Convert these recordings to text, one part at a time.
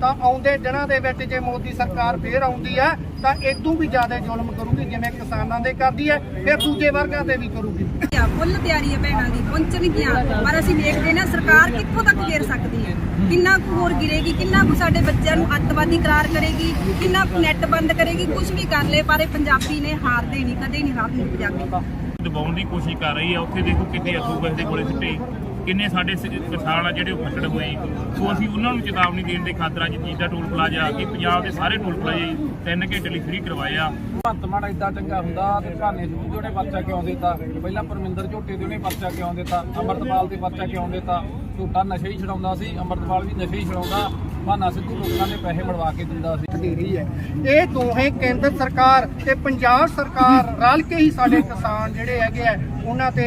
ਤਾਂ ਆਉਂਦੇ ਦਿਨਾਂ ਦੇ ਵਿੱਚ ਜੇ ਮੋਦੀ ਸਰਕਾਰ ਫੇਰ ਆਉਂਦੀ ਹੈ ਤਾਂ ਇਦੋਂ ਵੀ ਜ਼ਿਆਦਾ ਜ਼ੁਲਮ ਕਰੂਗੀ ਜਿਵੇਂ ਕਿਸਾਨਾਂ ਦੇ ਕਰਦੀ ਹੈ ਫਿਰ ਦੂਜੇ ਵਰਗਾਂ ਤੇ ਵੀ ਕਰੂਗੀ। ਫੁੱਲ ਤਿਆਰੀ ਹੈ ਭੈਣਾਂ ਦੀ ਪਹੁੰਚਣਗੀਆਂ ਪਰ ਅਸੀਂ ਦੇਖਦੇ ਨਾ ਸਰਕਾਰ ਕਿੱਥੋਂ ਤੱਕ ਗਿਰ ਸਕਦੀ ਹੈ? ਕਿੰਨਾ ਕੁ ਹੋਰ ਗਿਰੇਗੀ ਕਿੰਨਾ ਕੁ ਸਾਡੇ ਬੱਚਿਆਂ ਨੂੰ ਅੱਤਵਾਦੀ ਕਰਾਰ ਕਰੇਗੀ ਕਿੰਨਾ ਕੁ ਨੈਟ ਬੰਦ ਕਰੇਗੀ ਕੁਝ ਵੀ ਕਰ ਲੇ ਪਰ ਇਹ ਪੰਜਾਬੀ ਨੇ ਹਾਰਦੇ ਨਹੀਂ ਕਦੇ ਨਹੀਂ ਹਾਰਦੇ ਪੰਜਾਬੀ। ਦਬਾਉਣ ਦੀ ਕੋਸ਼ਿਸ਼ ਕਰ ਰਹੀ ਹੈ ਉੱਥੇ ਦੇਖੋ ਕਿੰਨੇ ਗੈਸ ਦੇ ਗੋਲੇ ਸਿੱਟੇ ਕਿੰਨੇ ਸਾਡੇ ਕਿਸਾਨ ਆ ਜਿਹੜੇ ਉਹ ਫੱਟੜ ਹੋਏ। ਸੋ ਅਸੀਂ ਉਹਨਾਂ ਨੂੰ ਚੇਤਾਵਨੀ ਦੇਣ ਦੇ ਖਾਤਰ ਅੱਜ ਜੀਤਾ ਟੋਲ ਪਲਾਜ਼ਾ ਕਿ ਪੰਜਾਬ ਦੇ ਸਾਰੇ ਟੋਲ ਪਲਾਜ਼ੇ 3 ਘੰਟੇ ਲਈ ਫ੍ਰੀ ਕਰਵਾਏ ਆ। ਭਗਵੰਤ ਮਾਨ ਏਦਾਂ ਚੰਗਾ ਹੁੰਦਾ ਤੇ ਭਾਨੇ ਸਿੱਧੂ ਦੇ ਉਹਨੇ ਪਰਚਾ ਕਿਉਂ ਦਿੱਤਾ? ਪਹਿਲਾਂ ਪਰਮਿੰਦਰ ਝੋਟੇ ਦੇ ਉਹਨੇ ਪਰਚਾ ਕਿਉਂ ਦਿੱਤਾ? ਅਮਰਤਪਾਲ ਦੇ ਪਰਚਾ ਕਿਉਂ ਦਿੱਤਾ? ਝੋਟਾ ਨਸ਼ੇ ਹੀ ਛਡਾਉਂਦਾ ਸੀ ਅਮਰਤਪਾਲ ਵੀ ਨਸ਼ੇ ਹੀ ਛਡਾਉਂਦਾ। ਭਾਨਾ ਸਿੱਧੂ ਲੋਕਾਂ ਦੇ ਪੈਸੇ ਮੜਵਾ ਕੇ ਦਿੰਦਾ ਸੀ। ਰਹੀ ਹੈ। ਇਹ ਦੋਹੇ ਕੇਂਦਰ ਸਰਕਾਰ ਤੇ ਪੰਜਾਬ ਸਰਕਾਰ ਰਲ ਕੇ ਹੀ ਸਾਡੇ ਕਿਸਾਨ ਜਿਹੜੇ ਹੈਗੇ ਆ ਉਹਨਾਂ ਤੇ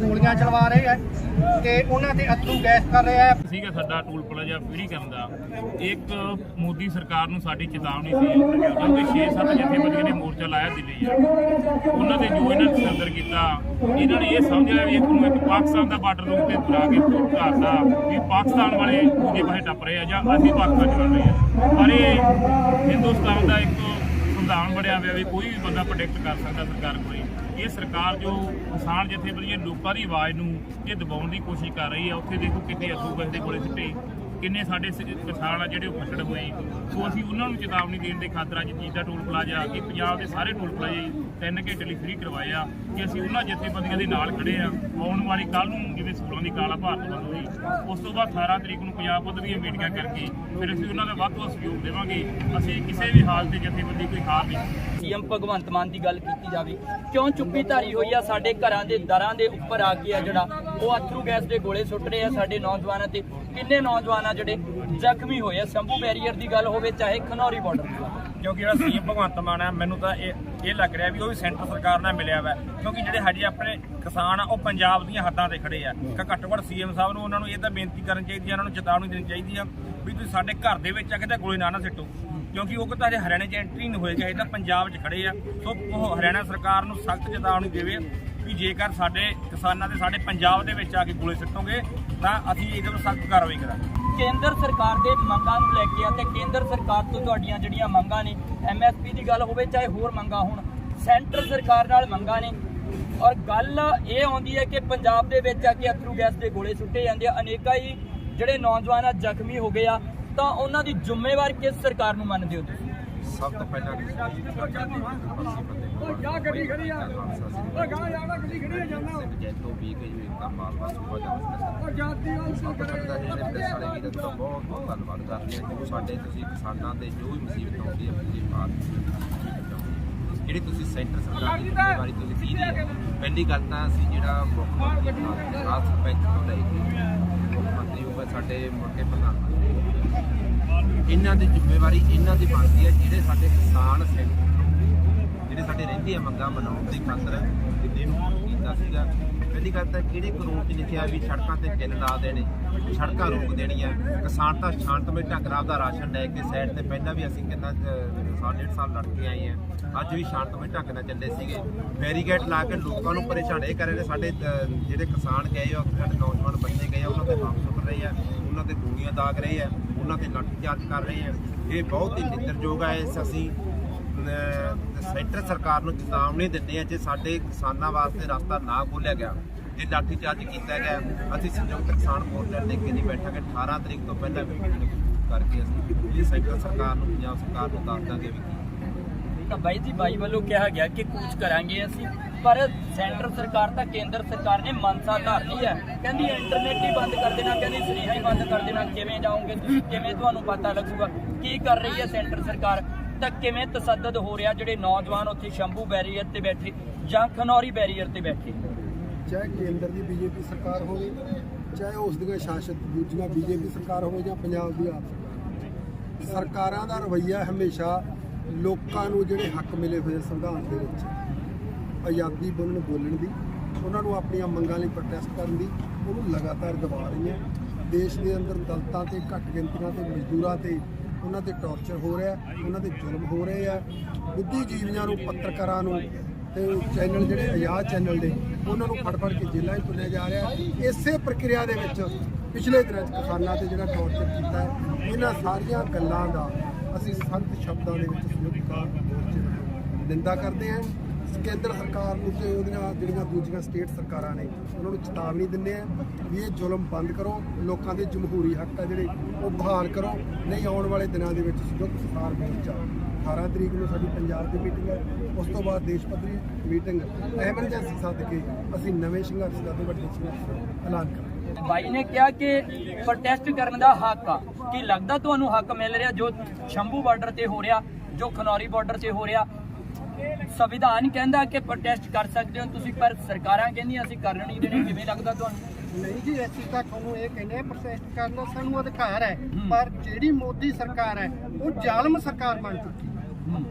ਗੋਲੀਆਂ ਚਲਵਾ ਰਹੇ ਆ ਤੇ ਉਹਨਾਂ ਤੇ ਅਥਰੂ ਗੈਸ ਕਰ ਰਹੇ ਆ। ਸੀਗਾ ਸਾਡਾ ਟੋਲ ਪਲਾਜ਼ਾ ਫ੍ਰੀ ਕਰਨ ਦਾ। ਇੱਕ ਮੋਦੀ ਸਰਕਾਰ ਨੂੰ ਸਾਡੀ ਚੇਤਾਵਨੀ ਸੀ ਕਿਉਂਕਿ 6-7 ਜਥੇਬੰਦੀਆਂ ਨੇ ਮੋਰਚਾ ਲਾਇਆ ਦਿੱਲੀ ਆ ਉਹਨਾਂ ਦੇ ਜੋ ਇਹਨਾਂ ਨੇ ਅੰਦਰ ਕੀਤਾ, ਇਹਨਾਂ ਨੇ ਇਹ ਸਮਝਿਆ ਵੀ ਇੱਕ ਨੂੰ ਇੱਕ ਪਾਕਿਸਤਾਨ ਦਾ ਬਾਰਡਰ ਰੂਪ ਤੇ ਬੁਲਾ ਕੇ ਘਾਤਾ ਵੀ ਪਾਕਿਸਤਾਨ ਵਾਲੇ ਦੂਜੇ ਪਾਸੇ ਟੱਪ ਰਹੇ ਆ ਜਾਂ ਅਸੀਂ ਪਾਕਿਸਤਾਨ ਚ ਰਹੇ ਆ। ਪਰ ਇਹ ਹਿੰਦੁਸਤਾਨ ਦਾ ਇੱਕ ਸੰਵਿਧਾਨ ਬਣਿਆ ਹੋਇਆ ਵੀ ਕੋਈ ਵੀ ਬੰਦਾ ਪ੍ਰੋਟੈਕਟ ਕਰ ਸਕਦਾ ਸਰਕਾਰ ਕੋਈ। ਇਹ ਸਰਕਾਰ ਜੋ ਕਿਸਾਨ ਜਥੇਬੰਦੀਆਂ ਲੋਕਾਂ ਦੀ ਆਵਾਜ਼ ਨੂੰ ਇਹ ਦਬਾਉਣ ਦੀ ਕੋਸ਼ਿਸ਼ ਕਰ ਰਹੀ ਹੈ, ਉੱਥੇ ਦੇਖੋ ਕਿੰਨੇ ਅਥਰੂ ਗੈਸ ਕੋਲੇ ਗੋਲੇ ਸਿੱਟੇ, ਕਿੰਨੇ ਸਾਡੇ ਸ- ਕਿਸਾਨ ਆ ਜਿਹੜੇ ਉਹ ਫੱਟੜ ਹੋਏ। ਸੋ ਅਸੀਂ ਉਹਨਾਂ ਨੂੰ ਚੇਤਾਵਨੀ ਦੇਣ ਦੇ ਖਾਤਰ ਅੱਜ ਜੀਤਾ ਟੋਲ ਪਲਾਜ਼ਾ ਕਿ ਪੰਜਾਬ ਦੇ ਸਾਰੇ ਟੋਲ ਪਲਾਜ਼ੇ 3 ਘੰਟੇ ਲਈ ਫ੍ਰੀ ਕਰਵਾਏ ਕਿ ਅਸੀਂ ਉਹਨਾਂ ਜਥੇਬੰਦੀਆਂ ਦੇ ਨਾਲ ਖੜੇ ਆ। ਆਉਣ ਵਾਲੀ ਕੱਲ ਨੂੰ ਜਿਵੇਂ ਸਕੂਲਾਂ ਦੀ ਕਾਲਾ ਭਾਰਤ ਬੰਦ ਹੋਈ। ਉਸ ਤੋਂ ਬਾਅਦ 18 ਤਰੀਕ ਨੂੰ ਪੰਜਾਬ ਪੱਧਰ ਦੀਆਂ ਮੀਟਿੰਗਾਂ ਕਰਕੇ ਫਿਰ ਅਸੀਂ ਉਹਨਾਂ ਦਾ ਵੱਧ ਤੋਂ ਸਹਿਯੋਗ ਦੇਵਾਂਗੇ। ਅਸੀਂ ਕਿਸੇ ਵੀ ਹਾਲਤ ਤੇ ਜਥੇਬੰਦੀ ਕੋਈ ਹਾਰ ਨਹੀਂ ਸੀਐਮ ਭਗਵੰਤ ਮਾਨ ਦੀ ਗੱਲ ਕੀਤੀ ਜਾਵੇ, ਕਿਉਂ ਚੁੱਪੀ ਧਾਰੀ ਹੋਈ ਆ ਸਾਡੇ ਘਰਾਂ ਦੇ ਦਰਾਂ ਦੇ ਉੱਪਰ ਆ ਕੇ ਆ ਜਿਹੜਾ, ਉਹ ਅਥਰੂ ਗੈਸ ਦੇ ਗੋਲੇ ਸੁੱਟ ਰਹੇ ਆ ਸਾਡੇ ਨੌਜਵਾਨਾਂ ਤੇ ਕਿੰਨੇ ਨੌਜਵਾਨ ਆ ਜਿਹੜੇ ਜ਼ਖਮੀ ਹੋਏ ਆ? ਸ਼ੰਭੂ ਬੈਰੀਅਰ ਦੀ ਗੱਲ ਹੋਵੇ, ਚਾਹੇ ਖਨੌਰੀ ਬਾਰਡਰ ਦੀ ਗੱਲ ਹੋਵੇ। ਕਿਉਂਕਿ ਜਿਹੜਾ ਸੀਐਮ ਭਗਵੰਤ ਮਾਨ ਹੈ ਮੈਨੂੰ ਤਾਂ ਇਹ ਇਹ ਲੱਗ ਰਿਹਾ ਵੀ ਉਹ ਵੀ ਸੈਂਟਰ ਸਰਕਾਰ ਨਾਲ ਮਿਲਿਆ ਵਾ। ਕਿਉਂਕਿ ਜਿਹੜੇ ਹਜੇ ਆਪਣੇ ਕਿਸਾਨ ਆ, ਉਹ ਪੰਜਾਬ ਦੀਆਂ ਹੱਦਾਂ ਤੇ ਖੜੇ ਆ। ਘੱਟੋ ਘੱਟ ਸੀਐਮ ਸਾਹਿਬ ਨੂੰ ਉਹਨਾਂ ਨੂੰ ਇਹ ਤਾਂ ਬੇਨਤੀ ਕਰਨੀ ਚਾਹੀਦੀ ਆ, ਉਹਨਾਂ ਨੂੰ ਚੇਤਾਵਨੀ ਦੇਣੀ ਚਾਹੀਦੀ ਆ ਵੀ ਤੁਸੀਂ ਸਾਡੇ ਘਰ ਦੇ ਵਿੱਚ ਆ ਕੇ ਤਾਂ ਗੋਲੀ ਨਾ ਨਾ ਸਿੱਟੋ। ਕਿਉਂਕਿ ਉਹ ਤਾਂ ਹਜੇ ਹਰਿਆਣੇ 'ਚ ਐਂਟਰੀ ਨਹੀਂ ਹੋਏਗਾ ਇਹ ਤਾਂ ਪੰਜਾਬ 'ਚ ਖੜੇ ਆ। ਸੋ ਉਹ ਹਰਿਆਣਾ ਸਰਕਾਰ ਨੂੰ ਸਖਤ ਚੇਤਾਵਨੀ ਦੇਵੇ ਵੀ ਜੇਕਰ ਸਾਡੇ ਕਿਸਾਨਾਂ ਦੇ, ਸਾਡੇ ਪੰਜਾਬ ਦੇ ਵਿੱਚ ਆ ਕੇ ਗੋਲੇ ਸਿੱਟੋਗੇ, ਤਾਂ ਅਸੀਂ ਇਹਦੇ ਉੱਤੇ ਸਖਤ ਕਾਰਵਾਈ ਕਰਾਂਗੇ। ਕੇਂਦਰ ਸਰਕਾਰ ਦੇ ਮੰਗਾਂ ਨੂੰ ਲੈ ਕੇ ਆ ਤੇ ਕੇਂਦਰ ਸਰਕਾਰ ਤੋਂ ਤੁਹਾਡੀਆਂ ਜਿਹੜੀਆਂ ਮੰਗਾਂ ਨੇ ਐਮਐਸਪੀ ਦੀ ਗੱਲ ਹੋਵੇ ਚਾਹੇ ਹੋਰ ਮੰਗਾਂ ਹੋਣ, ਸੈਂਟਰ ਸਰਕਾਰ ਨਾਲ ਮੰਗਾਂ ਨੇ। ਔਰ ਗੱਲ ਇਹ ਆਉਂਦੀ ਹੈ ਕਿ ਪੰਜਾਬ ਦੇ ਵਿੱਚ ਆ ਕੇ ਅਥਰੂ ਗੈਸ ਦੇ ਗੋਲੇ ਸੁੱਟੇ ਜਾਂਦੇ ਆ, ਅਨੇਕਾਂ ਹੀ ਜਿਹੜੇ ਨੌਜਵਾਨ ਆ ਜ਼ਖਮੀ ਹੋ ਗਏ ਆ, ਤਾਂ ਉਹਨਾਂ ਦੀ ਜ਼ਿੰਮੇਵਾਰ ਕਿਸ ਸਰਕਾਰ ਨੂੰ ਮੰਨਦੇ ਹੋ ਤੁਸੀਂ? ਸਭ ਤੋਂ ਪਹਿਲਾਂ ਜਾ ਗੱਡੀ ਖੜੀ ਆ? ਓ ਗਾਂ ਜਾਣਾ ਗੱਡੀ ਖੜੀ ਆ ਜਾਂਦਾ ਜੈਤੋ ਵੀ ਕੇ ਜੋ ਇੱਕ ਮਾਲਵਾ ਸੁਬਾ ਜਾਂਦਾ ਓ ਜਾਤੀ ਵਾਲ ਸੋ ਕਰੇ। ਜਿਹੜੇ ਪ੍ਰੈਸ ਵਾਲੇ ਵੀਰਾਂ ਦਾ ਬਹੁਤ ਬਹੁਤ ਧੰਨਵਾਦ ਕਰਦੇ ਹਾਂ ਜੋ ਸਾਡੇ ਤੁਸੀਂ ਕਿਸਾਨਾਂ ਤੇ ਜੋ ਵੀ ਮੁਸੀਬਤ ਆਉਂਦੀ ਹੈ ਤੁਸੀਂ ਬਾਤ ਜਿਹੜੀ ਤੁਸੀਂ ਸੈਂਟਰ ਸਰਕਾਰ ਦੀ ਜ਼ਿੰਮੇਵਾਰੀ ਤੁਸੀਂ ਕੀ ਹੈ ਪਹਿਲੀ ਗੱਲ ਤਾਂ ਅਸੀਂ ਜਿਹੜਾ ਮੁੱਖ ਮੰਤਰੀ ਸਰਪੰਚ ਤੋਂ ਲੈ ਕੇ ਮੁੱਖ ਮੰਤਰੀ ਉੱਪਰ ਸਾਡੇ ਮੁੱਢੇ ਪ੍ਰਧਾਨ ਇਹਨਾਂ ਦੀ ਜ਼ਿੰਮੇਵਾਰੀ ਇਹਨਾਂ ਦੀ ਬਣਦੀ ਹੈ ਜਿਹੜੇ ਸਾਡੇ ਕਿਸਾਨ ਸੈਂਟਰ ਜਿਹੜੇ ਸਾਡੇ ਰਹਿੰਦੇ ਆ ਮੰਗਾਂ ਮਨਾਉਣ ਦੀ ਖਾਤਰ ਦਿੱਲੀ ਨੂੰ ਕੀਤਾ ਸੀਗਾ, ਪਹਿਲੀ ਗੱਲ ਤਾਂ ਕਿਹੜੇ ਕਾਨੂੰਨ 'ਚ ਲਿਖਿਆ ਵੀ ਸੜਕਾਂ ਤੇ ਕਿੱਲ ਲਾ ਦੇਣੇ, ਸੜਕਾਂ ਰੋਕ ਦੇਣੀਆਂ, ਕਿਸਾਨ ਤਾਂ ਸ਼ਾਂਤਮਈ ਢੰਗ ਨਾਲ ਦਾ ਰਾਸ਼ਨ ਲੈ ਕੇ ਸਾਈਡ ਤੇ ਪਹਿਲਾਂ ਵੀ ਅਸੀਂ ਕਿੰਨਾ ਸਾਲ, ਡੇਢ ਸਾਲ ਲੜ ਕੇ ਆਏ ਆ, ਅੱਜ ਵੀ ਸ਼ਾਂਤਮਈ ਢੰਗ ਨਾਲ ਚੱਲੇ ਸੀਗੇ। ਬੈਰੀਗੇਟ ਲਾ ਕੇ ਲੋਕਾਂ ਨੂੰ ਪਰੇਸ਼ਾਨ ਇਹ ਕਰ ਰਹੇ ਨੇ, ਸਾਡੇ ਜਿਹੜੇ ਕਿਸਾਨ ਗਏ ਆ, ਸਾਡੇ ਨੌਜਵਾਨ ਬੱਚੇ ਗਏ ਆ, ਉਹਨਾਂ ਤੇ ਬੰਬ ਸੁੱਟ ਰਹੇ ਆ, ਉਹਨਾਂ ਤੇ ਗੋਲੀਆਂ ਦਾਗ ਰਹੇ ਆ, ਉਹਨਾਂ ਤੇ ਲਾਠੀਚਾਰਜ ਕਰ ਰਹੇ ਆ। ਇਹ ਬਹੁਤ ਹੀ ਨਿੰਦਰਯੋਗ ਹੈ ਇਸ ਅਸੀਂ ਸੈਂਟਰ ਸਰਕਾਰ ਨੂੰ ਚੇਤਾਵਨੀ ਦਿੰਦੇ ਆ ਜੇ ਸਾਡੇ ਕਿਸਾਨਾਂ ਵਾਸਤੇ ਰਸਤਾ ਨਾ ਖੋਲਿਆ ਗਿਆ, ਜੇ ਲਾਠੀ ਕੀਤਾ ਗਿਆ, ਅਸੀਂ ਸੰਯੁਕਤ ਕਿਸਾਨ ਮੋਰਚਾ ਲੈ ਕੇ ਨਹੀਂ ਬੈਠਾਂਗੇ। 18 ਤਰੀਕ ਤੋਂ ਪਹਿਲਾਂ ਮੀਟਿੰਗ ਕਰਕੇ ਅਸੀਂ ਇਹ ਸੈਂਟਰ ਸਰਕਾਰ ਨੂੰ, ਪੰਜਾਬ ਸਰਕਾਰ ਨੂੰ ਦੱਸ ਦਾਂਗੇ ਵੀ ਤਾਂ ਬਾਈ ਜੀ, ਬਾਈ ਵੱਲੋਂ ਕਿਹਾ ਗਿਆ ਕਿ ਕੂਚ ਕਰਾਂਗੇ ਅਸੀਂ, ਪਰ ਸੈਂਟਰ ਸਰਕਾਰ ਤਾਂ ਕੇਂਦਰ ਸਰਕਾਰ ਨੇ ਮਨਸਾ ਧਾਰਨੀ ਹੈ। ਕਹਿੰਦੀ ਇੰਟਰਨੈਟ ਹੀ ਬੰਦ ਕਰ ਦੇਣਾ, ਕਹਿੰਦੀ ਸੁਨੇਹਾ ਹੀ ਬੰਦ ਕਰ ਦੇਣਾ, ਕਿਵੇਂ ਜਾਓਗੇ ਤੁਸੀਂ, ਕਿਵੇਂ ਤੁਹਾਨੂੰ ਪਤਾ ਲੱਗੂਗਾ, ਕੀ ਕਰ ਰਹੀ ਹੈ ਸੈਂਟਰ ਸਰਕਾਰ? ਤਾਂ ਕਿਵੇਂ ਤਸੱਦਦ ਹੋ ਰਿਹਾ ਜਿਹੜੇ ਨੌਜਵਾਨ ਉੱਥੇ ਸ਼ੰਭੂ ਬੈਰੀਅਰ ਤੇ ਬੈਠੇ ਜਾਂ ਖਨੌਰੀ ਬੈਰੀਅਰ ਤੇ ਬੈਠੇ? ਚਾਹੇ ਕੇਂਦਰ ਦੀ ਬੀਜੇਪੀ ਸਰਕਾਰ ਹੋਵੇ, ਚਾਹੇ ਉਸ ਦੀਆਂ ਸ਼ਾਸਤ ਦੂਜੀਆਂ ਬੀਜੇਪੀ ਸਰਕਾਰ ਹੋਵੇ ਜਾਂ ਪੰਜਾਬ ਦੀ ਆਪ ਸਰਕਾਰਾਂ। ਦਾ ਰਵੱਈਆ ਹਮੇਸ਼ਾ ਲੋਕਾਂ ਨੂੰ ਜਿਹੜੇ ਹੱਕ ਮਿਲੇ ਹੋਏ ਸੰਵਿਧਾਨ ਦੇ ਵਿੱਚ, ਆਜ਼ਾਦੀ ਬੋਲਣ ਬੋਲਣ ਦੀ, ਉਹਨਾਂ ਨੂੰ ਆਪਣੀਆਂ ਮੰਗਾਂ ਲਈ ਪ੍ਰੋਟੈਸਟ ਕਰਨ ਦੀ, ਉਹਨੂੰ ਲਗਾਤਾਰ ਦਬਾ ਰਹੀਆਂ। ਦੇਸ਼ ਦੇ ਅੰਦਰ ਦਲਤਾਂ ਤੇ ਘੱਟ ਗਿਣਤੀਆਂ ਤੇ ਮਜ਼ਦੂਰਾਂ ਤੇ ਉਹਨਾਂ ਤੇ ਟੌਰਚਰ ਹੋ ਰਿਹਾ ਉਹਨਾਂ ਤੇ ਜ਼ੁਲਮ ਹੋ ਰਹੇ ਆ। ਬੁੱਧੀਜੀਵੀਆਂ ਨੂੰ, ਪੱਤਰਕਾਰਾਂ ਨੂੰ ਤੇ ਚੈਨਲ ਜਿਹੜੇ ਆਜ਼ਾਦ ਚੈਨਲ ਦੇ, ਉਹਨਾਂ ਨੂੰ ਫੜ ਫੜ ਕੇ ਜੇਲ੍ਹਾਂ 'ਚ ਤੁਲਿਆ ਜਾ ਰਿਹਾ ਇਸੇ ਪ੍ਰਕਿਰਿਆ ਦੇ ਵਿੱਚ ਪਿਛਲੇ ਦਿਨਾਂ 'ਚ ਕਿਸਾਨਾਂ ਤੇ ਜਿਹੜਾ ਟੌਰਚਰ ਕੀਤਾ ਹੈ, ਇਹਨਾਂ ਸਾਰੀਆਂ ਗੱਲਾਂ ਦਾ ਅਸੀਂ ਸੰਤ ਸ਼ਬਦਾਂ ਦੇ ਵਿੱਚ ਸੰਯੁਕਤ ਮੋਰਚੇ ਨਿੰਦਾ ਕਰਦੇ ਹਾਂ। ਕੇਂਦਰ ਸਰਕਾਰ ਨੂੰ ਤੇ ਉਹਦੀਆਂ ਜਿਹੜੀਆਂ ਦੂਜੀਆਂ ਸਟੇਟ ਸਰਕਾਰਾਂ ਨੇ, ਉਹਨਾਂ ਨੂੰ ਚੇਤਾਵਨੀ ਦਿੰਦੇ ਆ ਵੀ ਇਹ ਜ਼ੁਲਮ ਬੰਦ ਕਰੋ, ਲੋਕਾਂ ਦੇ ਜਮਹੂਰੀ ਹੱਕ ਆ ਜਿਹੜੇ, ਉਹ ਬਹਾਲ ਕਰੋ, ਨਹੀਂ ਆਉਣ ਵਾਲੇ ਦਿਨਾਂ ਦੇ ਵਿੱਚ ਸੰਯੁਕਤ ਕਿਸਾਨ ਮੋਰਚਾ 18 ਤਰੀਕ ਨੂੰ ਸਾਡੀ ਪੰਜਾਬ ਦੀ ਮੀਟਿੰਗ ਹੈ, ਉਸ ਤੋਂ ਬਾਅਦ ਦੇਸ਼ ਪੱਧਰੀ ਮੀਟਿੰਗ ਐਮਰਜੈਂਸੀ ਸੱਦ ਕੇ ਅਸੀਂ ਨਵੇਂ ਸੰਘਰਸ਼ ਦਾ ਵੱਡੇ ਸੰਘਰਸ਼ ਦਾ ਐਲਾਨ ਕਰਾਂਗੇ। ਬਾਈ ਨੇ ਕਿਹਾ ਕਿ ਪ੍ਰੋਟੈਸਟ ਕਰਨ ਦਾ ਹੱਕ ਆ। ਕੀ ਲੱਗਦਾ ਤੁਹਾਨੂੰ ਹੱਕ ਮਿਲ ਰਿਹਾ ਜੋ ਸ਼ੰਭੂ ਬਾਰਡਰ ਤੇ ਹੋ ਰਿਹਾ, ਜੋ ਖਨੌਰੀ ਬਾਰਡਰ ਤੇ ਹੋ ਰਿਹਾ? ਸੰਵਿਧਾਨ ਕਹਿੰਦਾ ਕਿ ਪ੍ਰੋਟੈਸਟ ਕਰ ਸਕਦੇ ਹੋ ਤੁਸੀਂ ਪਰ ਸਰਕਾਰਾਂ ਕਹਿੰਦੀਆਂ ਅਸੀਂ ਕਰਨ ਨਹੀਂ ਦੇਣੇ ਕਿਵੇਂ ਲੱਗਦਾ ਤੁਹਾਨੂੰ? ਨਹੀਂ ਜੀ ਅਸੀਂ ਤਾਂ ਤੁਹਾਨੂੰ ਇਹ ਕਹਿੰਦੇ ਪ੍ਰੋਟੈਸਟ ਕਰਨ ਦਾ ਸਾਨੂੰ ਅਧਿਕਾਰ ਹੈ ਪਰ ਜਿਹੜੀ ਮੋਦੀ ਸਰਕਾਰ ਹੈ ਉਹ ਜ਼ਾਲਮ ਸਰਕਾਰ ਬਣ ਚੁੱਕੀ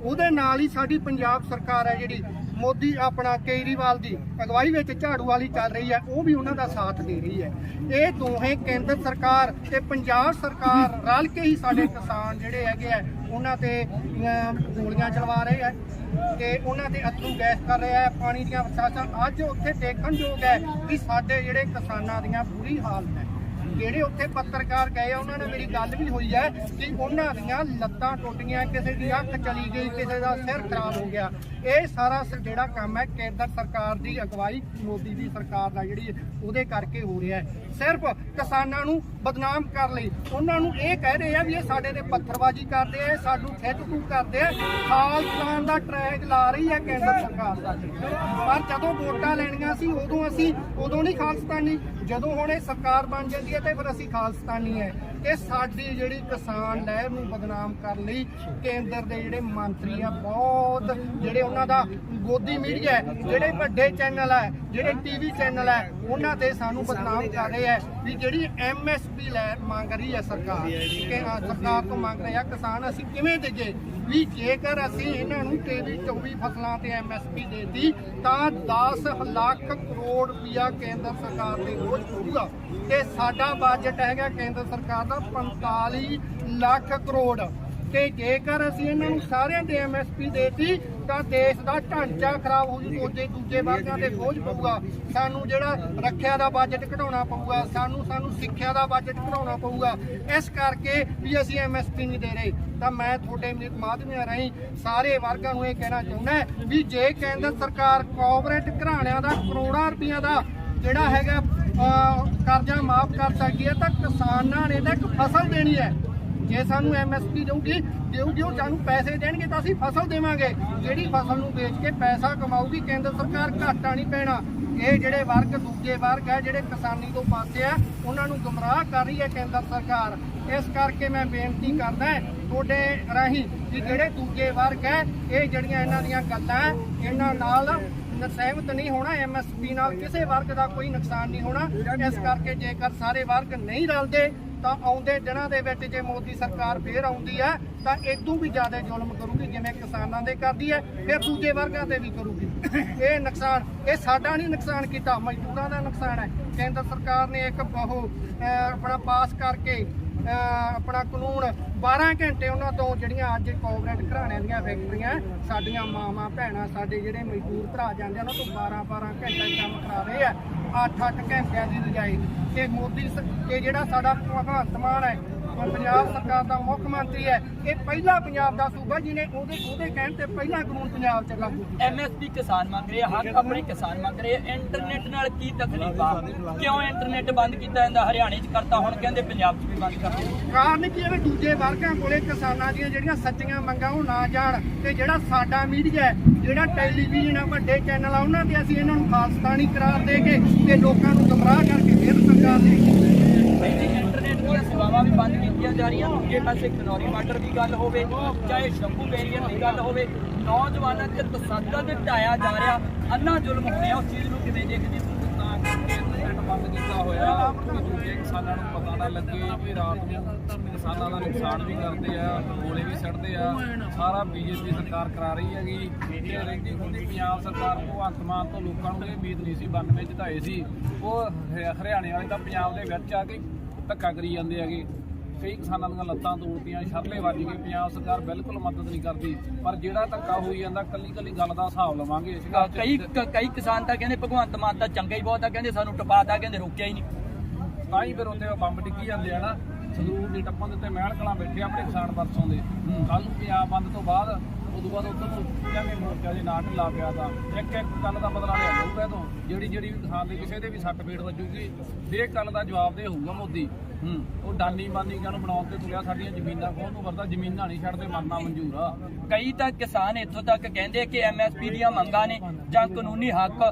ਉਹਦੇ ਨਾਲ ਹੀ ਸਾਡੀ ਪੰਜਾਬ ਸਰਕਾਰ ਹੈ ਜਿਹੜੀ ਮੋਦੀ ਆਪਣਾ ਕੇਜਰੀਵਾਲ ਦੀ ਅਗਵਾਈ ਵਿੱਚ ਝਾੜੂ ਵਾਲੀ ਚੱਲ ਰਹੀ ਹੈ ਉਹ ਵੀ ਉਹਨਾਂ ਦਾ ਸਾਥ ਦੇ ਰਹੀ ਹੈ। ਇਹ ਦੋਹੇ ਕੇਂਦਰ ਸਰਕਾਰ ਤੇ ਪੰਜਾਬ ਸਰਕਾਰ ਰਲ ਕੇ ਹੀ ਸਾਡੇ ਕਿਸਾਨ ਜਿਹੜੇ ਹੈਗੇ ਆ ਉਹਨਾਂ ਤੇ ਗੋਲੀਆਂ ਚਲਵਾ ਰਹੇ ਹੈ ਤੇ ਉਹਨਾਂ ਤੇ ਅਥਰੂ ਗੈਸ ਕਰ ਰਿਹਾ ਹੈ, ਪਾਣੀ ਦੀਆਂ ਪ੍ਰਸ਼ਾਸਨ ਅੱਜ ਉੱਥੇ ਦੇਖਣਯੋਗ ਹੈ ਕਿ ਸਾਡੇ ਜਿਹੜੇ ਕਿਸਾਨਾਂ ਦੀਆਂ ਬੁਰੀ ਹਾਲਤ ਹੈ। ਜਿਹੜੇ ਉੱਥੇ ਪੱਤਰਕਾਰ ਗਏ ਉਹਨਾਂ ਨੇ ਮੇਰੀ ਗੱਲ ਵੀ ਹੋਈ ਹੈ ਕਿ ਉਹਨਾਂ ਦੀਆਂ ਲੱਤਾਂ ਟੁੱਟੀਆਂ, ਕਿਸੇ ਦੀ ਅੱਖ ਚਲੀ ਗਈ, ਕਿਸੇ ਦਾ ਸਿਰ ਖਰਾਬ ਹੋ ਗਿਆ। ਇਹ ਸਾਰਾ ਜਿਹੜਾ ਕੰਮ ਹੈ, ਕੇਂਦਰ ਸਰਕਾਰ ਦੀ ਅਗਵਾਈ, ਮੋਦੀ ਦੀ ਸਰਕਾਰ ਦਾ ਜਿਹੜੀ, ਉਹਦੇ ਕਰਕੇ ਹੋ ਰਿਹਾ ਹੈ। ਸਿਰਫ ਕਿਸਾਨਾਂ ਨੂੰ ਬਦਨਾਮ ਕਰ ਲਈ। ਉਹਨਾਂ ਨੂੰ ਇਹ ਕਹਿ ਰਹੇ ਆ ਵੀ ਇਹ ਸਾਡੇ ਤੇ ਪੱਥਰਬਾਜ਼ੀ ਕਰਦੇ ਆ ਸਾਨੂੰ ਖਿੱਚ ਕਰਦੇ ਆ। ਖਾਲਸਤਾਨ ਦਾ ਟਰੈਕ ਲਾ ਰਹੀ ਹੈ ਕੇਂਦਰ ਸਰਕਾਰ ਸਾਡੀ ਪਰ ਜਦੋਂ ਵੋਟਾਂ ਲੈਣੀਆਂ ਸੀ, ਉਦੋਂ ਅਸੀਂ ਉਦੋਂ ਨਹੀਂ ਖਾਲਸਤਾਨੀ। ਜਦੋਂ ਹੁਣ ਇਹ ਸਰਕਾਰ ਬਣ ਜਾਂਦੀ ਹੈ ਤੇ ਫਿਰ ਅਸੀਂ ਖਾਲਸਤਾਨੀ ਹੈ। ਇਹ ਸਾਡੀ ਜਿਹੜੀ ਕਿਸਾਨ ਲਹਿਰ ਨੂੰ ਬਦਨਾਮ ਕਰਨ ਲਈ, ਕੇਂਦਰ ਦੇ ਜਿਹੜੇ ਮੰਤਰੀ ਆ, ਬਹੁਤ ਜਿਹੜੇ ਉਹਨਾਂ ਦਾ ਗੋਦੀ ਮੀਡੀਆ ਜਿਹੜੇ ਵੱਡੇ ਚੈਨਲ ਹੈ ਜਿਹੜੇ ਟੀਵੀ ਚੈਨਲ ਹੈ ਉਹਨਾਂ ਤੇ ਸਾਨੂੰ ਬਦਨਾਮ ਕਰ ਰਹੇ ਹੈ ਵੀ ਜਿਹੜੀ ਐਮਐਸਪੀ ਲੈ ਮੰਗ ਰਹੀ ਹੈ ਸਰਕਾਰ ਕਿ ਸਰਕਾਰ ਤੋਂ ਮੰਗ ਰਹੇ ਆ ਕਿਸਾਨ ਅਸੀਂ ਕਿਵੇਂ ਦੇਈਏ? ਵੀ ਜੇਕਰ ਅਸੀਂ ਇਹਨਾਂ ਨੂੰ 23 24 ਫਸਲਾਂ ਤੇ ਐਮਐਸਪੀ ਦੇਤੀ ਤਾਂ 10 ਲੱਖ ਕਰੋੜ ਰੁਪਇਆ ਕੇਂਦਰ ਸਰਕਾਰ ਦੇ ਰੋਜ਼ ਪਊਗਾ। ਤੇ ਸਾਡਾ ਬਜਟ ਹੈਗਾ ਕੇਂਦਰ ਸਰਕਾਰ ਦਾ 45 ਲੱਖ ਕਰੋੜ। ਤੇ ਜੇਕਰ ਅਸੀਂ ਇਹਨਾਂ ਨੂੰ ਸਾਰਿਆਂ ਦੇ ਐਮਐਸਪੀ ਦੇਤੀ, ਤਾਂ ਦੇਸ਼ ਦਾ ਢਾਂਚਾ ਖਰਾਬ ਹੋ ਜੂ ਦੂਜੇ ਦੂਜੇ ਵਰਗਾਂ ਤੇ ਬੋਝ ਪਊਗਾ। ਸਾਨੂੰ ਜਿਹੜਾ ਰੱਖਿਆ ਦਾ ਬਜਟ ਘਟਾਉਣਾ ਪਊਗਾ, ਸਾਨੂੰ ਸਾਨੂੰ ਸਿੱਖਿਆ ਦਾ ਬਜਟ ਘਟਾਉਣਾ ਪਊਗਾ। ਇਸ ਕਰਕੇ ਵੀ ਅਸੀਂ ਐਮਐਸਪੀ ਨਹੀਂ ਦੇ ਰਹੇ। ਤਾਂ ਮੈਂ ਤੁਹਾਡੇ ਮਾਧਿਅਮ ਰਾਹੀਂ ਸਾਰੇ ਵਰਗਾਂ ਨੂੰ ਇਹ ਕਹਿਣਾ ਚਾਹੁੰਦਾ ਵੀ ਜੇ ਕੇਂਦਰ ਸਰਕਾਰ ਕੋਆਪਰੇਟ ਘਰਾਣਿਆਂ ਦਾ, ਕਰੋੜਾਂ ਰੁਪਈਆ ਦਾ ਜਿਹੜਾ ਹੈਗਾ ਕਰਜ਼ਾ ਮਾਫ ਕਰ ਸਕਦੀ ਹੈ, ਤਾਂ ਕਿਸਾਨਾਂ ਨੇ ਤਾਂ ਇੱਕ ਫਸਲ ਦੇਣੀ ਹੈ। ਜੇ ਸਾਨੂੰ ਐਮਐਸਪੀ ਦੇਊਗੀ ਦੇਊਗੀ ਉਹ ਸਾਨੂੰ ਪੈਸੇ ਦੇਣਗੇ ਤਾਂ ਅਸੀਂ ਫਸਲ ਦੇਵਾਂਗੇ। ਜਿਹੜੀ ਫਸਲ ਨੂੰ ਵੇਚ ਕੇ ਪੈਸਾ ਕਮਾਊਗੀ, ਕੇਂਦਰ ਸਰਕਾਰ ਘਾਟਾ ਨਹੀਂ ਪੈਣਾ। ਇਹ ਜਿਹੜੇ ਵਰਗ ਦੂਜੇ ਵਰਗ ਹੈ ਜਿਹੜੇ ਕਿਸਾਨੀ ਤੋਂ ਪਾਸੇ ਆ, ਉਹਨਾਂ ਨੂੰ ਗੁੰਮਰਾਹ ਕਰ ਰਹੀ ਹੈ ਕੇਂਦਰ ਸਰਕਾਰ। ਇਸ ਕਰਕੇ ਮੈਂ ਬੇਨਤੀ ਕਰਦਾ ਤੁਹਾਡੇ ਰਾਹੀਂ ਕਿ ਜਿਹੜੇ ਦੂਜੇ ਵਰਗ ਹੈ ਇਹ ਜਿਹੜੀਆਂ ਇਹਨਾਂ ਦੀਆਂ ਗੱਲਾਂ ਇਹਨਾਂ ਨਾਲ ਸਹਿਮਤ ਨਹੀਂ ਹੋਣਾ ਐਮਐਸਪੀ ਨਾਲ ਕਿਸੇ ਵਰਗ ਦਾ ਕੋਈ ਨੁਕਸਾਨ ਨਹੀਂ ਹੋਣਾ। ਇਸ ਕਰਕੇ ਜੇਕਰ ਸਾਰੇ ਵਰਗ ਨਹੀਂ ਰਲਦੇ ਤਾਂ ਆਉਂਦੇ ਦਿਨਾਂ ਦੇ ਵਿੱਚ ਜੇ ਮੋਦੀ ਸਰਕਾਰ ਫੇਰ ਆਉਂਦੀ ਹੈ ਤਾਂ ਇਦੋਂ ਵੀ ਜ਼ਿਆਦਾ ਜ਼ੁਲਮ ਕਰੂਗੀ ਜਿਵੇਂ ਕਿਸਾਨਾਂ ਦੇ ਕਰਦੀ ਹੈ ਫਿਰ ਦੂਜੇ ਵਰਗਾਂ ਤੇ ਵੀ ਕਰੂਗੀ। ਇਹ ਨੁਕਸਾਨ ਇਹ ਸਾਡਾ ਨਹੀਂ ਨੁਕਸਾਨ ਕੀਤਾ ਮਜ਼ਦੂਰਾਂ ਦਾ ਨੁਕਸਾਨ ਹੈ। ਕੇਂਦਰ ਸਰਕਾਰ ਨੇ ਇੱਕ ਉਹ ਆਪਣਾ ਪਾਸ ਕਰਕੇ ਆਪਣਾ ਕਾਨੂੰਨ 12 ਘੰਟੇ ਉਹਨਾਂ ਤੋਂ ਜਿਹੜੀਆਂ ਅੱਜ ਕੋਆਪਰੇਟ ਘਰਾਣਿਆਂ ਦੀਆਂ ਫੈਕਟਰੀਆਂ ਸਾਡੀਆਂ ਮਾਵਾਂ ਭੈਣਾਂ ਸਾਡੇ ਜਿਹੜੇ ਮਜ਼ਦੂਰ ਭਰਾ ਜਾਂਦੇ ਆ, ਉਹਨਾਂ ਤੋਂ 12 12 ਘੰਟੇ ਕੰਮ ਕਰਾ ਰਹੇ ਆ। 8 8 ਘੰਟਿਆਂ ਦੀ ਰਜਾਈ ਤੇ ਮੋਦੀ ਇਹ ਜਿਹੜਾ ਸਾਡਾ ਭਗਵੰਤ ਮਾਨ ਹੈ ਪੰਜਾਬ ਸਰਕਾਰ ਦਾ ਮੁੱਖ ਮੰਤਰੀ ਹੈ ਇਹ ਪਹਿਲਾ ਪੰਜਾਬ ਦਾ ਸੂਬਾ ਜਿਹਨੇ ਉਹਦੇ ਉਹਦੇ ਕਹਿਣ ਤੇ ਪਹਿਲਾ ਕਾਨੂੰਨ ਪੰਜਾਬ ਚ ਲਾਗੂ ਕੀਤਾ। ਐਮਐਸਪੀ ਕਿਸਾਨ ਮੰਗ ਰਹੇ ਹੱਕ ਆਪਣੇ ਕਿਸਾਨ ਮੰਗ ਰਹੇ। ਇੰਟਰਨੈਟ ਨਾਲ ਕੀ ਤਕਲੀਫ ਆ? ਕਿਉਂ ਇੰਟਰਨੈਟ ਬੰਦ ਕੀਤਾ ਜਾਂਦਾ? ਹਰਿਆਣੇ 'ਚ ਕਰਤਾ ਹੁਣ ਕਹਿੰਦੇ ਪੰਜਾਬ 'ਚ ਵੀ ਬੰਦ ਕਰ ਦਿਓ ਕਾਰਨ ਕੀ ਹੈ? ਵੀ ਦੂਜੇ ਵਰਗਾਂ ਕੋਲੇ ਕਿਸਾਨਾਂ ਦੀਆਂ ਜਿਹੜੀਆਂ ਸੱਚੀਆਂ ਮੰਗਾਂ ਉਹ ਨਾ ਜਾਣ ਤੇ ਜਿਹੜਾ ਸਾਡਾ ਮੀਡੀਆ ਹੈ ਜਿਹੜਾ ਟੈਲੀਵਿਜ਼ਨ ਆ ਵੱਡੇ ਚੈਨਲ ਆ ਉਹਨਾਂ ਤੇ ਅਸੀਂ ਇਹਨਾਂ ਨੂੰ ਖਾਲਸਤਾਨੀ ਕਰਾਰ ਦੇ ਕੇ ਤੇ ਲੋਕਾਂ ਨੂੰ ਗੁੰਮਰਾਹ ਕਰਕੇ ਫਿਰ ਸਰਕਾਰ ਦੇ ਇੰਟਰਨੈਟ ਦੀਆਂ ਸੇਵਾਵਾਂ ਵੀ ਬੰਦ ਕੀਤੀਆਂ ਜਾ ਰਹੀਆਂ। ਦੂਜੇ ਪਾਸੇ ਖਨੌਰੀ ਮਾਟਰ ਦੀ ਗੱਲ ਹੋਵੇ ਚਾਹੇ ਸ਼ੰਭੂ ਬੇਰੀਅਰ ਦੀ ਗੱਲ ਹੋਵੇ ਨੌਜਵਾਨਾਂ ਤੇ ਤਸੱਦਦ ਢਾਇਆ ਜਾ ਰਿਹਾ। ਅੰਨਾ ਜ਼ੁਲਮ ਹੋ ਰਿਹਾ ਉਸ ਚੀਜ਼ ਨੂੰ ਕਿਵੇਂ ਦੇਖਦੇ ਹੋ? ਤਾਂ ਕਰਕੇ ਇੰਟਰਨੈਟ ਬੰਦ ਕੀਤਾ ਹੋਇਆ। ਕਿ ਦੂਜੇ ਕਿਸਾਨਾਂ ਨੂੰ ਪਤਾ ਨਾ ਲੱਗੇ ਵੀ ਰਾਤ ਨੂੰ ਕਿਸਾਨਾਂ ਦਾ ਨੁਕਸਾਨ ਵੀ ਕਰਦੇ ਆ ਗੋਲੇ ਵੀ ਸੜਦੇ ਆ। ਸਾਰਾ ਬੀਜੇਪੀ ਸਰਕਾਰ ਕਰਾ ਰਹੀ ਹੈਗੀ। ਤੇ ਰਹਿੰਦੀ ਖੁੰਦੀ ਪੰਜਾਬ ਸਰਕਾਰ ਭਗਵੰਤ ਮਾਨ ਤੋਂ ਲੋਕਾਂ ਨੂੰ ਇਹ ਉਮੀਦ ਨਹੀਂ ਸੀ 92 ਜਿਤਾਏ ਸੀ। ਉਹ ਹਰਿ- ਹਰਿਆਣੇ ਵਾਲੇ ਤਾਂ ਪੰਜਾਬ ਦੇ ਵਿੱਚ ਆ ਕੇ ਧੱਕਾ ਕਰੀ ਜਾਂਦੇ ਹੈਗੇ। ਕਈ ਕਿਸਾਨਾਂ ਦੀਆਂ ਲੱਤਾਂ ਤੋੜਦੀਆਂ ਸ਼ਰਲੇ ਵੱਜ ਗਏ। ਪੰਜਾਬ ਸਰਕਾਰ ਬਿਲਕੁਲ ਮਦਦ ਨਹੀਂ ਕਰਦੀ। ਪਰ ਜਿਹੜਾ ਧੱਕਾ ਹੋਈ ਜਾਂਦਾ ਕੱਲੀ ਕੱਲੀ ਗੱਲ ਦਾ ਹਿਸਾਬ ਲਵਾਂਗੇ। 'ਚ ਕਈ ਕਈ ਕਿਸਾਨ ਤਾਂ ਕਹਿੰਦੇ ਭਗਵੰਤ ਮਾਨ ਤਾਂ ਚੰਗਾ ਹੀ ਬਹੁਤ ਆ ਕਹਿੰਦੇ ਸਾਨੂੰ ਟਪਾਤਾ ਕਹਿੰਦੇ ਰੋਕਿਆ ਹੀ ਨਹੀਂ। ਤਾਂ ਹੀ ਫਿਰ ਉੱਥੇ ਬੰਬ ਡਿੱਗੀ ਜਾਂਦੇ ਆ ਨਾ। ਸੰਦੂਰ ਦੀ ਟੱਪਾਂ ਦੇ ਉੱਤੇ ਮਹਿਲ ਕਲਾਂ ਬੈਠੇ ਆਪਣੇ ਕਿਸਾਨ ਪਰਸੋਂ ਦੇ। ਕੱਲ ਨੂੰ ਪੰਜਾਬ ਬੰਦ ਤੋਂ ਬਾਅਦ ਉਦੋਂ ਬਾਅਦ ਉਧਰ ਨੂੰ ਕਹਿੰਦੇ ਮੋਰਚਾ ਦੇ ਨਾਂ ਢਿੱਲਾ ਪਿਆ ਤਾਂ। ਇੱਕ ਇੱਕ ਗੱਲ ਦਾ ਬਦਲਾ ਲਿਆ ਜਾਊਗਾ ਇਹ ਤੋਂ। ਜਿਹੜੀ ਜਿਹੜੀ ਵੀ ਕਿਸਾਨ ਦੇ ਕਿਸੇ ਦੇ ਵੀ ਸੱਟ ਫੇਟ ਵੱਜੂਗੀ ਹਰੇਕ ਗੱਲ ਦਾ ਜਵਾਬ ਦੇ ਹੋਊਗਾ ਮੋਦੀ। ਉਹ ਡਾਨੀ ਬਾਨੀ ਨੂੰ ਬਣਾਉਣ ਤੇ ਤੁਲਿਆ ਸਾਡੀਆਂ ਜ਼ਮੀਨਾਂ ਕੋਹ ਨੂੰ ਵਰਦਾ ਜ਼ਮੀਨਾਂ ਨਹੀਂ ਛੱਡਦੇ ਮਰਨਾ ਮਨਜ਼ੂਰ ਆ। ਕਈ ਤਾਂ ਕਿਸਾਨ ਇੱਥੋਂ ਤੱਕ ਕਹਿੰਦੇ ਕਿ ਐਮਐਸਪੀ ਦੀਆਂ ਮੰਗਾਂ ਨੇ ਜਾਂ ਕਾਨੂੰਨੀ ਹੱਕ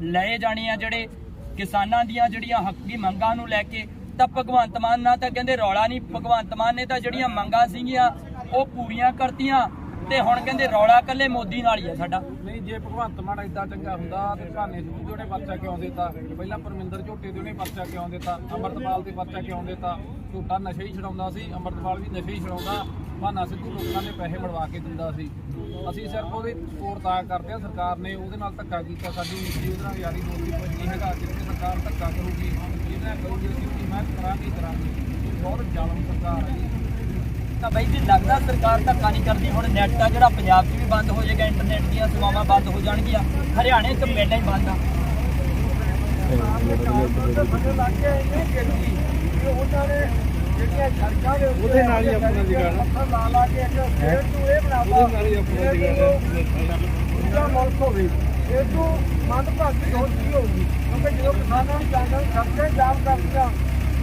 ਲਏ ਜਾਣੇ ਆ ਜਿਹੜੇ ਕਿਸਾਨਾਂ ਦੀਆਂ ਜਿਹੜੀਆਂ ਹੱਕੀ ਮੰਗਾਂ ਨੂੰ ਲੈ ਕੇ ਤਾਂ ਭਗਵੰਤ ਮਾਨ ਨਾਲ ਤਾਂ ਕਹਿੰਦੇ ਰੌਲਾ ਨਹੀਂ, ਭਗਵੰਤ ਮਾਨ ਨੇ ਤਾਂ ਜਿਹੜੀਆਂ ਮੰਗਾਂ ਸੀਗੀਆਂ, ਉਹ ਪੂਰੀਆਂ ਕਰਤੀਆਂ ਤੇ ਹੁਣ ਕਹਿੰਦੇ ਰੌਲਾ ਕੱਲੇ ਮੋਦੀ ਨਾਲ ਹੀ ਆ ਸਾਡਾ। ਨਹੀਂ, ਜੇ ਭਗਵੰਤ ਮਾਨ ਏਦਾਂ ਚੰਗਾ ਹੁੰਦਾ ਤੇ ਭਾਨੇ ਸਿੱਧੂ ਦੇ ਉਹਨੇ ਪਰਚਾ ਕਿਉਂ ਦਿੱਤਾ? ਪਹਿਲਾਂ ਪਰਮਿੰਦਰ ਝੋਟੇ ਦੇ ਉਹਨੇ ਪਰਚਾ ਕਿਉਂ ਦਿੱਤਾ? ਅਮਰਤਪਾਲ ਦੇ ਪਰਚਾ ਕਿਉਂ ਦਿੱਤਾ? ਝੋਟਾ ਨਸ਼ੇ ਹੀ ਛਡਾਉਂਦਾ ਸੀ, ਅਮਰਤਪਾਲ ਵੀ ਨਸ਼ੇ ਹੀ ਛਡਾਉਂਦਾ। ਭਾਨਾ ਸਿੱਧੂ ਲੋਕਾਂ ਨੇ ਪੈਸੇ ਮੜਵਾ ਕੇ ਦਿੰਦਾ ਸੀ। ਅਸੀਂ ਸਿਰਫ ਉਹਦੀ ਸਪੋਰਟ ਤਾਂ ਕਰਦੇ ਆ ਸਰਕਾਰ ਨੇ ਉਹਦੇ ਨਾਲ ਧੱਕਾ ਕੀਤਾ ਸਾਡੀ ਨੀਤੀ ਉਹਦੇ ਨਾਲ ਯਾਰੀ ਦੋਸਤੀ ਕੋਈ ਨਹੀਂ ਹੈਗਾ ਜਿੱਥੇ ਸਰਕਾਰ ਧੱਕਾ ਕਰੂਗੀ ਜਿਹਦੇ ਨਾਲ ਕਰੂਗੀ ਅਸੀਂ ਉਹਦੀ ਮੈਂ ਕਰਾਂਗੇ ਕਰਾਂਗੇ। ਬਹੁਤ ਜ਼ਾਲਮ ਸਰਕਾਰ ਹੈ ਜੀ। ਤਾਂ ਬਈ ਜੀ ਲੱਗਦਾ ਸਰਕਾਰ ਧੱਕਾ ਨਹੀਂ ਕਰਦੀ ਹੁਣ ਨੈਟ ਆ ਜਿਹੜਾ ਪੰਜਾਬ 'ਚ ਵੀ ਬੰਦ ਹੋ ਜਾਏਗਾ ਇੰਟਰਨੈਟ ਦੀਆਂ ਸੇਵਾਵਾਂ ਬੰਦ ਹੋ ਜਾਣਗੀਆਂ ਹਰਿਆਣੇ 'ਚ ਮੇਲਾ ਹੀ ਬੰਦ ਆ। ਉਹਦੇ ਨਾਲ ਹੀ ਆਪਣਾ ਜਿਗਾੜ ਲਾ ਲਾ ਕੇ ਇੱਕ ਫੇਰ ਤੂੰ ਇਹ ਬਣਾਵਾ ਉਹਦੇ ਨਾਲ ਹੀ ਆਪਣਾ ਜਿਗਾੜ ਮੁਲਕ ਹੋਵੇ। ਇਹ ਤੋਂ ਮੰਦ ਭਾਗੀ ਹੋ ਕੀ ਹੋਊਗੀ। ਕਿਉਂਕਿ ਜਦੋਂ ਕਿਸਾਨਾਂ ਨੂੰ ਜਾਂਦਾ ਸਬਕੇ ਜਾਮ ਕਰਦੀਆਂ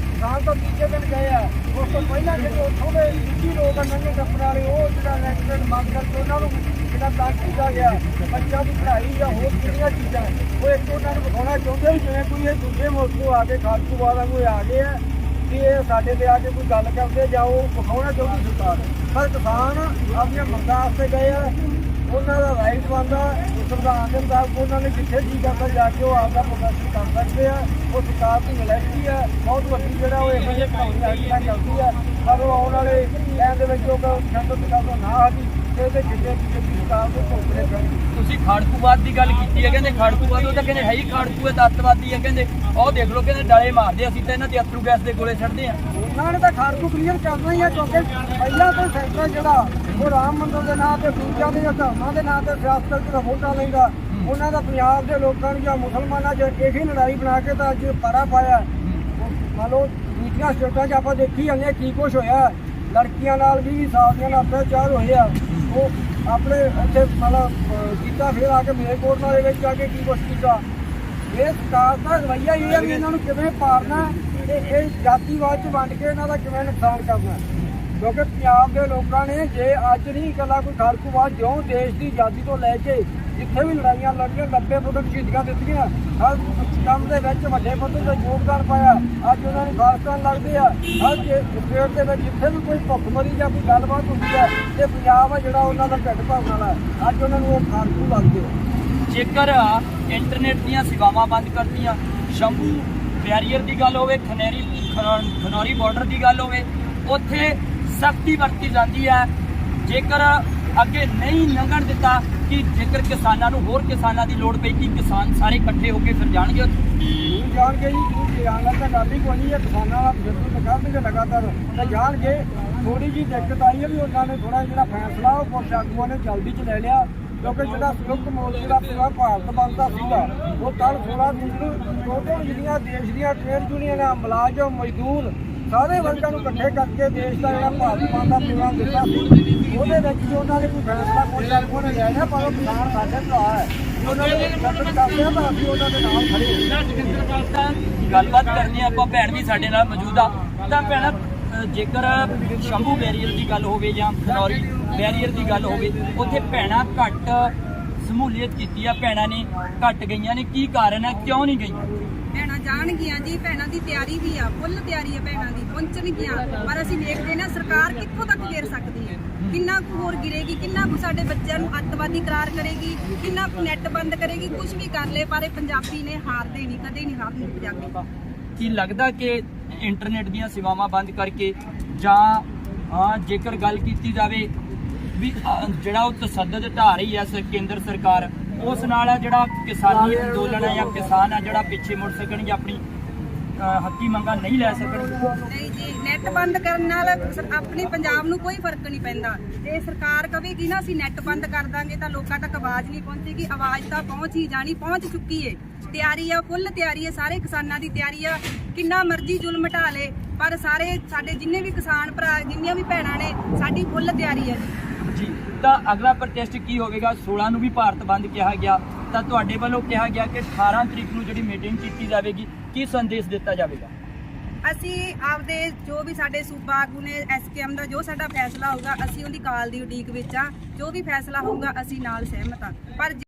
ਕਿਸਾਨ ਤਾਂ ਤੀਜੇ ਦਿਨ ਗਏ ਆ। ਉਸ ਤੋਂ ਪਹਿਲਾਂ ਜਿਹੜੇ ਉੱਥੋਂ ਦੇ ਦੂਜੀ ਲੋਕ ਆ ਨੰਗੇ ਟੱਪਣ ਵਾਲੇ ਉਹ ਜਿਹੜਾ ਐਕਸੀਡੈਂਟ ਮੰਗ ਕਰਕੇ ਉਹਨਾਂ ਨੂੰ ਜਿਹੜਾ ਤੰਗ ਕੀਤਾ ਗਿਆ ਬੱਚਿਆਂ ਦੀ ਪੜ੍ਹਾਈ ਜਾਂ ਹੋਰ ਕਿੰਨੀਆਂ ਚੀਜ਼ਾਂ ਉਹ ਇੱਕ ਉਹਨਾਂ ਨੂੰ ਵਿਖਾਉਣਾ ਚਾਹੁੰਦੇ ਵੀ ਜਿਵੇਂ ਕੋਈ ਇਹ ਦੂਜੇ ਮੁਲਕ ਆ ਕੇ ਖਾਲਸੂ ਵਾਲਾ ਕੋਈ ਆ ਗਏ ਆ ਕਿ ਇਹ ਸਾਡੇ ਤੇ ਆ ਕੇ ਕੋਈ ਗੱਲ ਕਰਦੇ ਜਾਂ ਉਹ ਵਿਖਾਉਣਾ ਚਾਹੁੰਦੀ ਸਰਕਾਰ? ਪਰ ਕਿਸਾਨ ਆਪਣੀਆਂ ਮੰਗਾਂ ਵਾਸਤੇ ਗਏ ਆ, ਉਹਨਾਂ ਦਾ ਰਾਈਟ ਬਣਦਾ, ਸੰਵਿਧਾਨ ਦੇ ਮੁਤਾਬਕ ਉਹਨਾਂ ਨੇ ਜਿੱਥੇ ਜੀ ਕਰਦਾ ਜਾ ਕੇ ਉਹ ਆਪਦਾ ਪ੍ਰਦਰਸ਼ਨ ਕਰ ਸਕਦੇ ਆ। ਉਹ ਸਰਕਾਰ ਦੀ ਨਲੈਕੀ ਆ, ਬਹੁਤ ਵੱਡੀ ਜਿਹੜਾ ਉਹ ਇਹੋ ਜਿਹੇ ਕਾਨੂੰਨੀ ਆਗਿਆ ਕਰਦੀ ਆ। ਪਰ ਉਹ ਆਉਣ ਵਾਲੇ ਟਾਈਮ ਦੇ ਵਿੱਚ ਉਹ ਛੱਡੋ ਤੇ ਕਰਦਾ ਨਾ ਤੇ ਦੇ ਤੁਸੀਂ ਖਾੜਕੂਵਾਦ ਦੀ ਗੱਲ ਕੀਤੀ ਹੈ ਕਹਿੰਦੇ ਖਾੜਕੂਵਾਦ ਉਹ ਤਾਂ ਕਹਿੰਦੇ ਹੈ ਹੀ ਖਾੜਕੂ ਹੈ ਤੱਤਵਾਦੀ ਹੈ ਕਹਿੰਦੇ ਉਹ ਦੇਖ ਲਓ ਕਹਿੰਦੇ ਡਾਲੇ ਮਾਰਦੇ ਅਸੀਂ ਤਾਂ ਇਹਨਾਂ ਤੇ ਅਥਰੂ ਗੈਸ ਦੇ ਗੋਲੇ ਛੱਡਦੇ ਆ। ਉਹਨਾਂ ਨੇ ਤਾਂ ਖਾੜਕੂ ਕਲੀਅਰ ਕਰਨਾ ਹੀ ਆ ਕਿਉਂਕਿ ਪਹਿਲਾਂ ਤੋਂ ਸੈਂਟਰ ਜਿਹੜਾ ਉਹ ਰਾਮ ਮੰਦਰ ਦੇ ਨਾਂ ਤੇ ਦੂਜਿਆਂ ਦੇ ਧਰਮਾਂ ਦੇ ਨਾਂ ਤੇ ਸਿਆਸਤ ਕਰਕੇ ਵੋਟਾਂ ਲੈਂਦਾ। ਉਹਨਾਂ ਦਾ ਪੰਜਾਬ ਦੇ ਲੋਕਾਂ ਨੂੰ ਜਾਂ ਮੁਸਲਮਾਨਾਂ 'ਚ ਇਹੀ ਲੜਾਈ ਬਣਾ ਕੇ ਤਾਂ ਅੱਜ ਪਾਰਾ ਪਾਇਆ। ਮੰਨ ਲਓ ਦੂਜੀਆਂ ਸਟੇਟਾਂ 'ਚ ਆਪਾਂ ਦੇਖੀ ਜਾਂਦੇ ਹਾਂ ਕੀ ਕੁਛ ਹੋਇਆ। ਲੜਕੀਆਂ ਨਾਲ ਵੀ ਸਾਥੀਆਂ ਨਾਲ ਅਤਿਆਚਾਰ ਹੋਏ ਆ। ਉਹ ਆਪਣੇ ਇੱਥੇ ਮਤਲਬ ਅਹ, ਕੀਤਾ ਫਿਰ ਆ ਕੇ ਮੇਰਕੋਟ ਨਾਲ ਵਿੱਚ ਆ ਕੇ ਕੀ ਕੁਛ ਕੀਤਾ। ਇਹ ਸਰਕਾਰ ਦਾ ਰਵੱਈਆ ਇਹ ਹੈ ਵੀ ਇਹਨਾਂ ਨੂੰ ਕਿਵੇਂ ਪਾਰਨਾ ਤੇ ਇਹ ਜਾਤੀਵਾਦ ਚ ਵੰਡ ਕੇ ਇਹਨਾਂ ਦਾ ਕਿਵੇਂ ਨੁਕਸਾਨ ਕਰਨਾ। ਕਿਉਂਕਿ ਪੰਜਾਬ ਦੇ ਲੋਕਾਂ ਨੇ ਜੇ ਅੱਜ ਨਹੀਂ ਇਕੱਲਾ ਕੋਈ ਖਾਲਕੂਵਾਦ ਜਿਉਂ ਦੇਸ਼ ਦੀ ਆਜ਼ਾਦੀ ਤੋਂ ਲੈ ਕੇ ਜਿੱਥੇ ਵੀ ਲੜਾਈਆਂ ਲੜੀਆਂ 90 ਫੁੱਟ ਸ਼ਹੀਦੀਆਂ ਦਿੱਤੀਆਂ। ਹਰ ਕੰਮ ਦੇ ਵਿੱਚ ਵੱਡੇ ਪੱਧਰ ਤੇ ਯੋਗਦਾਨ ਪਾਇਆ। ਅੱਜ ਉਹਨਾਂ ਨੂੰ ਖਾਲਸਤਾਨ ਲੱਗਦੇ ਆ। ਹਰ ਸਟੇਟ ਦੇ ਵਿੱਚ ਜਿੱਥੇ ਵੀ ਕੋਈ ਭੁੱਖਮਰੀ ਜਾਂ ਕੋਈ ਗੱਲਬਾਤ ਹੁੰਦੀ ਹੈ ਤੇ ਪੰਜਾਬ ਆ ਜਿਹੜਾ ਉਹਨਾਂ ਦਾ ਢਿੱਡ ਭਰਨ ਵਾਲਾ ਅੱਜ ਉਹਨਾਂ ਨੂੰ ਉਹ ਖਾਲਕੂ ਲੱਗਦੇ ਆ। ਜੇਕਰ ਇੰਟਰਨੈਟ ਦੀਆਂ ਸੇਵਾਵਾਂ ਬੰਦ ਕਰਤੀਆਂ, ਸ਼ੰਭੂ ਬੈਰੀਅਰ ਦੀ ਗੱਲ ਹੋਵੇ, ਖਨੇਰੀ, ਖਨੌ- ਖਨੌਰੀ ਬਾਰਡਰ ਦੀ ਗੱਲ ਹੋਵੇ, ਉੱਥੇ ਸਖਤੀ ਵਰਤੀ ਜਾਂਦੀ ਹੈ। ਜੇਕਰ ਅੱਗੇ ਨਹੀਂ ਲੰਘਣ ਦਿੱਤਾ ਕਿ ਜੇਕਰ ਕਿਸਾਨਾਂ ਨੂੰ ਹੋਰ ਕਿਸਾਨਾਂ ਦੀ ਲੋੜ ਪਈ ਕਿ ਕਿਸਾਨ ਸਾਰੇ ਇਕੱਠੇ ਹੋ ਕੇ ਫਿਰ ਜਾਣਗੇ ਉੱਥੇ। ਜਾਣਗੇ ਜੀ, ਜ਼ਰੂਰ ਜਾਣਗਾ ਗੱਲ ਹੀ ਕੋਈ ਨਹੀਂ ਹੈ। ਕਿਸਾਨਾਂ ਦਾ ਬਿਲਕੁਲ ਨਿਕਾਲਣਗੇ ਲਗਾਤਾਰ। ਤੇ ਜਾਣਗੇ ਥੋੜੀ ਜੀ ਦਿੱਕਤ ਆਈ ਹੈ ਵੀ ਉਹਨਾਂ ਨੇ ਥੋੜਾ ਜਿਹੜਾ ਫੈਸਲਾ, ਉਹ ਕੁਛ ਆਗੂਆਂ ਨੇ ਜਲਦੀ ਚ ਲੈ ਲਿਆ, ਕਿਉਂਕਿ ਜਿਹੜਾ ਸੰਯੁਕਤ ਮੋਰਚੇ ਦਾ ਪੂਰਾ ਭਾਰਤ ਬੰਦਾ ਸੀਗਾ। ਉਹ ਕੱਲ 16 ਤਰੀਕ ਨੂੰ ਟੋਟਲ ਜਿਹੜੀਆਂ ਦੇਸ਼ ਦੀਆਂ ਟ੍ਰੇਡ ਯੂਨੀਅਨਾਂ ਮੁਲਾਜ਼ਮ, ਮਜ਼ਦੂਰ ਸਾਰੇ ਵਰਗਾਂ ਨੂੰ ਇਕੱਠੇ ਕਰਕੇ ਦੇਸ਼ ਦਾ ਜਿਹੜਾ ਭਾਰਤ ਦਾ ਪ੍ਰੋਗਰਾਮ ਦਿੱਤਾ ਸੀ, ਉਹਦੇ ਵਿੱਚ ਵੀ ਉਹਨਾਂ ਨੇ ਕੋਈ ਫੈਸਲਾ ਕੋਈ ਆਗੂਆਂ ਨੇ ਲੈ ਲਿਆ ਪਰ ਉਹ ਕਿਸਾਨ ਸਾਡੇ ਭਰਾ ਹੈ। ਉਹਨਾਂ ਨੇ ਸਖਤ ਕਰਦੇ ਆ ਤਾਂ ਅਸੀਂ ਉਹਨਾਂ ਦੇ ਨਾਲ ਖੜੇ ਹਾਂ। ਗੱਲਬਾਤ ਕਰਨੀ ਆਪਾਂ ਭੈਣ ਵੀ ਸਾਡੇ ਨਾਲ ਮੌਜੂਦ ਆ। ਤਾਂ ਭੈਣ ਜੇਕਰ ਸ਼ੰਭੂ ਬੈਰੀਅਰ ਦੀ ਗੱਲ ਹੋਵੇ ਜਾਂ ਖਨੌਰੀ ਬੈਰੀਅਰ ਦੀ ਗੱਲ ਹੋਵੇ, ਉੱਥੇ ਭੈਣਾਂ ਘੱਟ ਸਮੂਲੀਅਤ ਕੀਤੀ ਆ, ਭੈਣਾਂ ਨੇ ਘੱਟ ਗਈਆਂ ਨੇ। ਕੀ ਕਾਰਨ ਹੈ ਕਿਉਂ ਨਹੀਂ ਗਈਆਂ? ਭੈਣਾਂ ਜਾਣਗੀਆਂ ਜੀ, ਭੈਣਾਂ ਦੀ ਤਿਆਰੀ ਵੀ ਆ, ਫੁੱਲ ਤਿਆਰੀ ਆ ਭੈਣਾਂ ਦੀ, ਪਹੁੰਚਣਗੀਆਂ। ਪਰ ਅਸੀਂ ਦੇਖਦੇ ਨਾ, ਸਰਕਾਰ ਕਿੱਥੋਂ ਤੱਕ ਗਿਰ ਸਕਦੀ ਹੈ? ਕਿੰਨਾ ਕੁ ਹੋਰ ਗਿਰੇਗੀ, ਕਿੰਨਾ ਕੁ ਸਾਡੇ ਬੱਚਿਆਂ ਨੂੰ ਅੱਤਵਾਦੀ ਕਰਾਰ ਕਰੇਗੀ, ਕਿੰਨਾ ਕੁ ਨੈਟ ਬੰਦ ਕਰੇਗੀ ਕੁਝ ਵੀ ਕਰ ਲੇ, ਪਰ ਇਹ ਪੰਜਾਬੀ ਨੇ ਹਾਰਦੇ ਨਹੀਂ, ਕਦੇ ਨਹੀਂ ਹਾਰਦੇ ਪੰਜਾਬੀ। ਕੀ ਲੱਗਦਾ ਕਿ ਇੰਟਰਨੈਟ ਦੀਆਂ ਸੇਵਾਵਾਂ ਬੰਦ ਕਰਕੇ ਜਾਂ ਜੇਕਰ ਗੱਲ ਕੀਤੀ ਜਾਵੇ ਵੀ ਜਿਹੜਾ ਉਹ ਤਸੱਦਦ ਢਾ ਰਹੀ ਹੈ ਕੇਂਦਰ ਸਰਕਾਰ ਉਸ ਨਾਲ ਆ ਜਿਹੜਾ ਕਿਸਾਨੀ ਅੰਦੋਲਨ ਹੈ ਜਾਂ ਕਿਸਾਨ ਆ ਜਿਹੜਾ ਪਿੱਛੇ ਮੁੜ ਸਕਣਗੇ ਆਪਣੀ ਹੱਕੀ ਮੰਗਾਂ ਨਹੀਂ ਲੈ ਸਕਣਗੇ ਨਹੀਂ ਜੀ, ਨੈਟ ਬੰਦ ਕਰਨ ਨਾਲ ਆਪਣੇ ਪੰਜਾਬ ਨੂੰ ਕੋਈ ਫ਼ਰਕ ਨਹੀਂ ਪੈਂਦਾ। ਜੇ ਸਰਕਾਰ ਕਵੇਗੀ ਨਾ, ਅਸੀਂ ਨੈਟ ਬੰਦ ਕਰ ਦਾਂਗੇ ਤਾਂ ਲੋਕਾਂ ਤੱਕ ਆਵਾਜ਼ ਨਹੀਂ ਪਹੁੰਚੇਗੀ, ਆਵਾਜ਼ ਤਾਂ ਪਹੁੰਚ ਹੀ ਜਾਣੀ, ਪਹੁੰਚ ਚੁੱਕੀ ਏ। ਤਿਆਰੀ ਆ, ਫੁੱਲ ਤਿਆਰੀ ਆ, ਸਾਰੇ ਕਿਸਾਨਾਂ ਦੀ ਤਿਆਰੀ ਆ। ਕਿੰਨਾ ਮਰਜ਼ੀ ਜ਼ੁਲਮ ਢਾ ਲੇ, ਪਰ ਸਾਰੇ ਸਾਡੇ ਜਿੰਨੇ ਵੀ ਕਿਸਾਨ ਭਰਾ, ਜਿੰਨੀਆਂ ਵੀ ਭੈਣਾਂ ਨੇ, ਸਾਡੀ ਫੁੱਲ ਤਿਆਰੀ ਹੈ ਜੀ। ਤਾਂ ਅਗਲਾ ਪ੍ਰੋਟੈਸਟ ਕੀ ਹੋਵੇਗਾ? 16 ਨੂੰ ਵੀ ਭਾਰਤ ਬੰਦ ਕਿਹਾ ਗਿਆ। ਤਾਂ ਤੁਹਾਡੇ ਵੱਲੋਂ ਕਿਹਾ ਗਿਆ ਕਿ 18 ਤਰੀਕ ਨੂੰ ਜਿਹੜੀ ਮੀਟਿੰਗ ਕੀਤੀ ਜਾਵੇਗੀ, ਕੀ ਸੰਦੇਸ਼ ਦਿੱਤਾ ਜਾਵੇਗਾ? ਅਸੀਂ ਆਪਦੇ ਜੋ ਵੀ ਸਾਡੇ ਸੂਬਾ ਆਗੂ ਨੇ ਐਸਕੇਐਮ ਦਾ ਜੋ ਸਾਡਾ ਫੈਸਲਾ ਹੋਊਗਾ, ਅਸੀਂ ਉਹਦੀ ਕਾਲ ਦੀ ਉਡੀਕ ਵਿੱਚ ਆ। ਜੋ ਵੀ ਫੈਸਲਾ ਹੋਊਗਾ, ਅਸੀਂ ਨਾਲ ਸਹਿਮਤ ਆ। ਪਰ